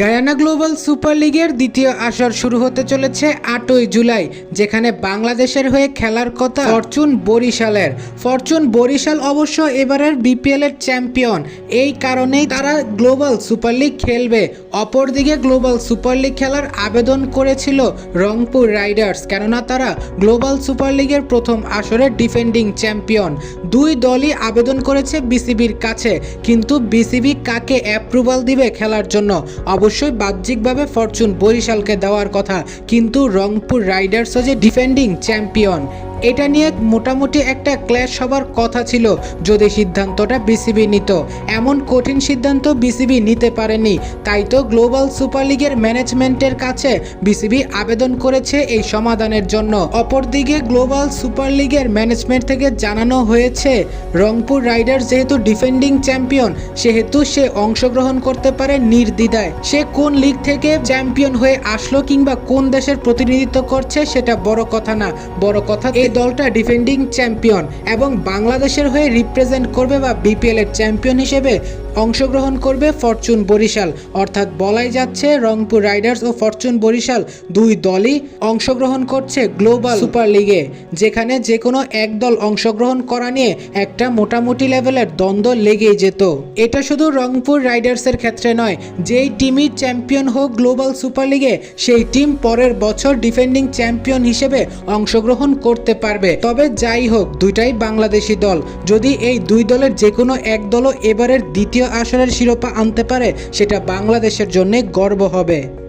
Guyana global super লিগের দ্বিতীয় আসর শুরু হতে চলেছে আটই জুলাই, যেখানে বাংলাদেশের হয়ে খেলার কথা ফরচুন বরিশালের। ফরচুন বরিশাল অবশ্য এবারের বিপিএল এর চ্যাম্পিয়ন। এই কারণেই তারা গ্লোবাল সুপার লিগ খেলবে। অপরদিকে গ্লোবাল সুপার লিগ খেলার আবেদন করেছিল রংপুর রাইডার্স, কেননা তারা গ্লোবাল সুপার লিগের প্রথম আসরের ডিফেন্ডিং চ্যাম্পিয়ন। দুই দলই আবেদন করেছে বিসিবির কাছে, কিন্তু বিসিবি কাকে অ্যাপ্রুভাল দিবে খেলার জন্য? অবশ্যই বাহ্যিকভাবে ফরচুন বরিশালকে দেওয়ার কথা। কিন্তু রংপুর রাইডার্সও যে ডিফেন্ডিং চ্যাম্পিয়ন এটা নিয়ে মোটামুটি একটা ক্ল্যাশ হবার কথা ছিল যদি সিদ্ধান্তটা বিসিবি নিত। এমন কঠিন সিদ্ধান্ত বিসিবি নিতে পারেনি। তাই তো গ্লোবাল সুপার লিগের ম্যানেজমেন্টের কাছে বিসিবি আবেদন করেছে এই সমাধানের জন্য। অপরদিকে গ্লোবাল সুপার লিগের ম্যানেজমেন্ট থেকে জানানো হয়েছে, রংপুর রাইডার্স যেহেতু ডিফেন্ডিং চ্যাম্পিয়ন, সেহেতু সে অংশগ্রহণ করতে পারে নির্দ্বিধায়। সে কোন লিগ থেকে চ্যাম্পিয়ন হয়ে আসলো কিংবা কোন দেশের প্রতিনিধিত্ব করছে সেটা বড় কথা না। বড় কথা দলটা ডিফেন্ডিং চ্যাম্পিয়ন এবং বাংলাদেশের হয়ে রিপ্রেজেন্ট করবে বা বিপিএলের চ্যাম্পিয়ন হিসেবে অংশগ্রহণ করবে ফরচুন বরিশাল। অর্থাৎ বলাই যাচ্ছে রংপুর রাইডার্স ও ফরচুন বরিশাল দুই দলই অংশগ্রহণ করছে গ্লোবাল সুপার লিগে, যেখানে যে কোনো এক দল অংশগ্রহণ করা নিয়ে একটা মোটামুটি লেভেলের দ্বন্দ্ব লেগেই যেত। এটা শুধু রংপুর রাইডার্সের ক্ষেত্রে নয়, যেই টিমই চ্যাম্পিয়ন হোক গ্লোবাল সুপার লিগে, সেই টিম পরের বছর ডিফেন্ডিং চ্যাম্পিয়ন হিসেবে অংশগ্রহণ করতে পারবে। তবে যাই হোক, দুইটাই বাংলাদেশি দল। যদি এই দুই দলের যে কোনো এক দলও এবারের দ্বিতীয় আসরের শিরোপা আনতে পারে সেটা বাংলাদেশের জন্য গর্ব হবে।